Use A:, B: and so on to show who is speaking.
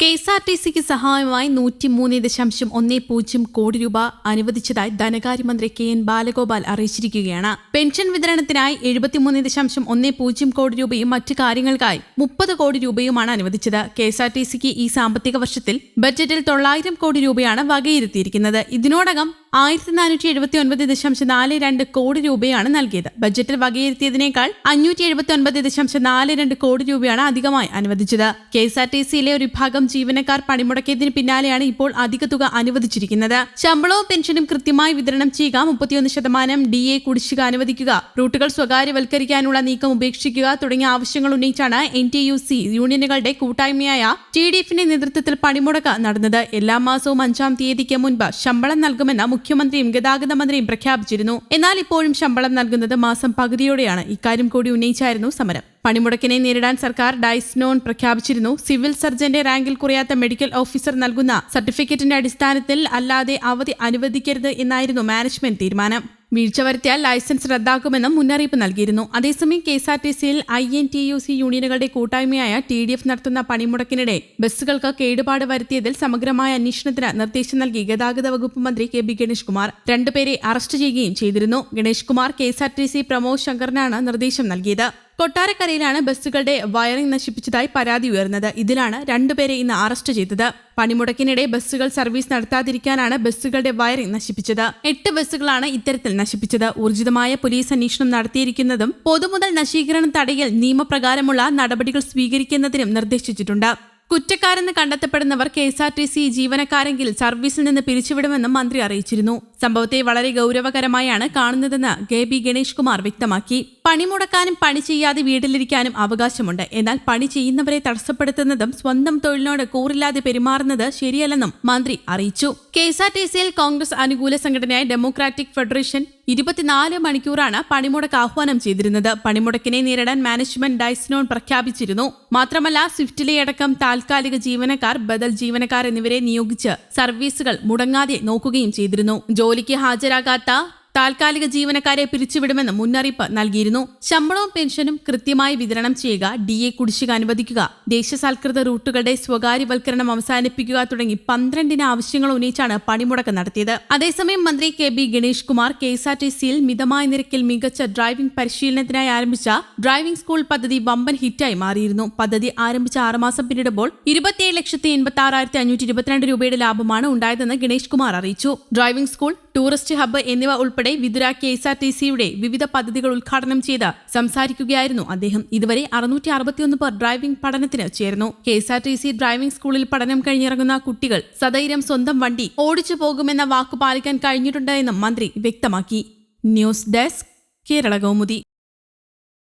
A: K S R T സിക്ക് സഹായമായി നൂറ്റിമൂന്ന് ദശാംശം ഒന്നേ പൂജ്യം കോടി രൂപ അനുവദിച്ചതായി ധനകാര്യമന്ത്രി കെ എൻ ബാലഗോപാൽ അറിയിച്ചിരിക്കുകയാണ്. പെൻഷൻ വിതരണത്തിനായി എഴുപത്തിമൂന്ന് ദശാംശം ഒന്നേ പൂജ്യം കോടി രൂപയും മറ്റ് കാര്യങ്ങൾക്കായി മുപ്പത് കോടി രൂപയുമാണ് അനുവദിച്ചത്. കെ എസ് ആർ ടി സിക്ക് ഈ സാമ്പത്തിക വർഷത്തിൽ ബജറ്റിൽ തൊള്ളായിരം കോടി രൂപയാണ് വകയിരുത്തിയിരിക്കുന്നത്. ഇതിനോടകം ആയിരത്തി നാനൂറ്റി എഴുപത്തി ഒൻപത് ദശാംശം നാല് രണ്ട് കോടി രൂപയാണ് നൽകിയത്. ബജറ്റിൽ വകയിരുത്തിയതിനേക്കാൾ അഞ്ഞൂറ്റി എഴുപത്തി ഒൻപത് ദശാംശം നാല് രണ്ട് കോടി രൂപയാണ് അധികമായി അനുവദിച്ചത്. കെ എസ് ആർ ടി സിയിലെ ഒരു വിഭാഗം ജീവനക്കാർ പണിമുടക്കിയതിന് പിന്നാലെയാണ് ഇപ്പോൾ അധിക തുക അനുവദിച്ചിരിക്കുന്നത്. ശമ്പളവും പെൻഷനും കൃത്യമായി വിതരണം ചെയ്യുക മുപ്പത്തിയൊന്ന് ശതമാനം ഡി എ കുടിശ്ശിക അനുവദിക്കുക. റൂട്ടുകൾ സ്വകാര്യവൽക്കരിക്കാനുള്ള നീക്കം ഉപേക്ഷിക്കുക തുടങ്ങിയ ആവശ്യങ്ങൾ ഉന്നയിച്ചാണ് എൻ ടി യു സി യൂണിയനുകളുടെ കൂട്ടായ്മയായ ടി ഡി എഫിന്റെ നേതൃത്വത്തിൽ പണിമുടക്ക് നടന്നത്. എല്ലാ മാസവും അഞ്ചാം തീയതിക്ക് മുൻപ് ശമ്പളം നൽകുമെന്ന് മുഖ്യമന്ത്രിയും ഗതാഗത മന്ത്രിയും പ്രഖ്യാപിച്ചിരുന്നു. എന്നാൽ ഇപ്പോഴും ശമ്പളം നൽകുന്നത് മാസം പകുതിയോടെയാണ്. ഇക്കാര്യം കൂടി ഉന്നയിച്ചായിരുന്നു സമരം. പണിമുടക്കിനെ നേരിടാൻ സർക്കാർ ഡൈസ്നോൺ പ്രഖ്യാപിച്ചിരുന്നു. സിവിൽ സർജന്റെ റാങ്കിൽ കുറയാത്ത മെഡിക്കൽ ഓഫീസർ നൽകുന്ന സർട്ടിഫിക്കറ്റിന്റെ അടിസ്ഥാനത്തിൽ അല്ലാതെ അവധി അനുവദിക്കരുത് എന്നായിരുന്നു മാനേജ്മെന്റ് തീരുമാനം. വീഴ്ച വരുത്തിയാൽ ലൈസൻസ് റദ്ദാക്കുമെന്നും മുന്നറിയിപ്പ് നൽകിയിരുന്നു. അതേസമയം കെ എസ് ആർ ടി സിയിൽ I N T U C യൂണിയനുകളുടെ കൂട്ടായ്മയായ ടി ഡി എഫ് നടത്തുന്ന പണിമുടക്കിനിടെ ബസ്സുകൾക്ക് കേടുപാട് വരുത്തിയതിൽ സമഗ്രമായ അന്വേഷണത്തിന് നിർദ്ദേശം നൽകി ഗതാഗത വകുപ്പ് മന്ത്രി കെ ബി ഗണേഷ് കുമാർ രണ്ടുപേരെ അറസ്റ്റ് ചെയ്യുകയും ചെയ്തിരുന്നു. Ganesh Kumar K S R T C Pramod ശങ്കറിനാണ് നിർദ്ദേശം നൽകിയത്. കൊട്ടാരക്കരയിലാണ് ബസ്സുകളുടെ വയറിംഗ് നശിപ്പിച്ചതായി പരാതി ഉയർന്നത്. ഇതിലാണ് രണ്ടുപേരെ ഇന്ന് അറസ്റ്റ് ചെയ്തത്. പണിമുടക്കിനിടെ ബസ്സുകൾ സർവീസ് നടത്താതിരിക്കാനാണ് ബസ്സുകളുടെ വയറിംഗ് നശിപ്പിച്ചത്. എട്ട് ബസ്സുകളാണ് ഇത്തരത്തിൽ നശിപ്പിച്ചത്. ഊർജിതമായ പോലീസ് അന്വേഷണം നടത്തിയിരിക്കുന്നതും പൊതുമുതൽ നശീകരണം തടയൽ നിയമപ്രകാരമുള്ള നടപടികൾ സ്വീകരിക്കുന്നതിനും നിർദ്ദേശിച്ചിട്ടുണ്ട്. കുറ്റക്കാരെന്ന് കണ്ടെത്തപ്പെടുന്നവർ K S R T C ജീവനക്കാരെങ്കിൽ സർവീസിൽ നിന്ന് പിരിച്ചുവിടുമെന്നും മന്ത്രി അറിയിച്ചിരുന്നു. സംഭവത്തെ വളരെ ഗൗരവകരമായാണ് കാണുന്നതെന്ന് കെ ബി ഗണേഷ് കുമാർ വ്യക്തമാക്കി. പണിമുടക്കാനും പണി ചെയ്യാതെ വീട്ടിലിരിക്കാനും അവകാശമുണ്ട്. എന്നാൽ പണി ചെയ്യുന്നവരെ തടസ്സപ്പെടുത്തുന്നതും സ്വന്തം തൊഴിലിനോട് കൂറില്ലാതെ പെരുമാറുന്നത് ശരിയല്ലെന്നും മന്ത്രി അറിയിച്ചു. കെ എസ് ആർ ടി സിയിൽ കോൺഗ്രസ് അനുകൂല സംഘടനയായ ഡെമോക്രാറ്റിക് ഫെഡറേഷൻ ഇരുപത്തിനാല് മണിക്കൂറാണ് പണിമുടക്ക് ആഹ്വാനം ചെയ്തിരുന്നത്. പണിമുടക്കിനെ നേരിടാൻ മാനേജ്മെന്റ് ഡൈസ്നോൺ പ്രഖ്യാപിച്ചിരുന്നു. മാത്രമല്ല സ്വിഫ്റ്റിലെ അടക്കം താൽക്കാലിക ജീവനക്കാർ ബദൽ ജീവനക്കാർ എന്നിവരെ നിയോഗിച്ച് സർവീസുകൾ മുടങ്ങാതെ നോക്കുകയും ചെയ്തിരുന്നു. ജോലിക്ക് ഹാജരാകാത്ത താൽക്കാലിക ജീവനക്കാരെ പിരിച്ചുവിടുമെന്ന് മുന്നറിയിപ്പ് നൽകിയിരുന്നു. ശമ്പളവും പെൻഷനും കൃത്യമായി വിതരണം ചെയ്യുക ഡി എ കുടിശ്ശിക അനുവദിക്കുക ദേശസാൽകൃത റൂട്ടുകളുടെ സ്വകാര്യവൽക്കരണം അവസാനിപ്പിക്കുക തുടങ്ങി പന്ത്രണ്ടിന് ആവശ്യങ്ങൾ ഉന്നയിച്ചാണ് പണിമുടക്ക് നടത്തിയത്. അതേസമയം മന്ത്രി K B Ganesh Kumar K S R T സിയിൽ മിതമായ നിരക്കിൽ മികച്ച ഡ്രൈവിംഗ് പരിശീലനത്തിനായി ആരംഭിച്ച ഡ്രൈവിംഗ് സ്കൂൾ പദ്ധതി വമ്പൻ ഹിറ്റായി മാറിയിരുന്നു. പദ്ധതി ആരംഭിച്ച ആറുമാസം പിന്നിടുമ്പോൾ ഇരുപത്തിയേഴ് ലക്ഷത്തി എൺപത്തി ആറായിരത്തി അഞ്ഞൂറ്റി ഇരുപത്തിരണ്ട് രൂപയുടെ ലാഭമാണ് ഉണ്ടായതെന്ന് ഗണേഷ് കുമാർ അറിയിച്ചു. ഡ്രൈവിംഗ് സ്കൂൾ ടൂറിസ്റ്റ് ഹബ്ബ് എന്നിവ ഉൾപ്പെടെ Vithura K S R T സിയുടെ വിവിധ പദ്ധതികൾ ഉദ്ഘാടനം ചെയ്ത് സംസാരിക്കുകയായിരുന്നു അദ്ദേഹം. ഇതുവരെ അറുന്നൂറ്റി അറുപത്തിയൊന്ന് പേർ ഡ്രൈവിംഗ് പഠനത്തിന് ചേർന്നു. K S R T C driving സ്കൂളിൽ പഠനം കഴിഞ്ഞിറങ്ങുന്ന കുട്ടികൾ സധൈര്യം സ്വന്തം വണ്ടി ഓടിച്ചു പോകുമെന്ന വാക്കു പാലിക്കാൻ കഴിഞ്ഞിട്ടുണ്ട് എന്നും മന്ത്രി വ്യക്തമാക്കി. News desk Kerala Kaumudi.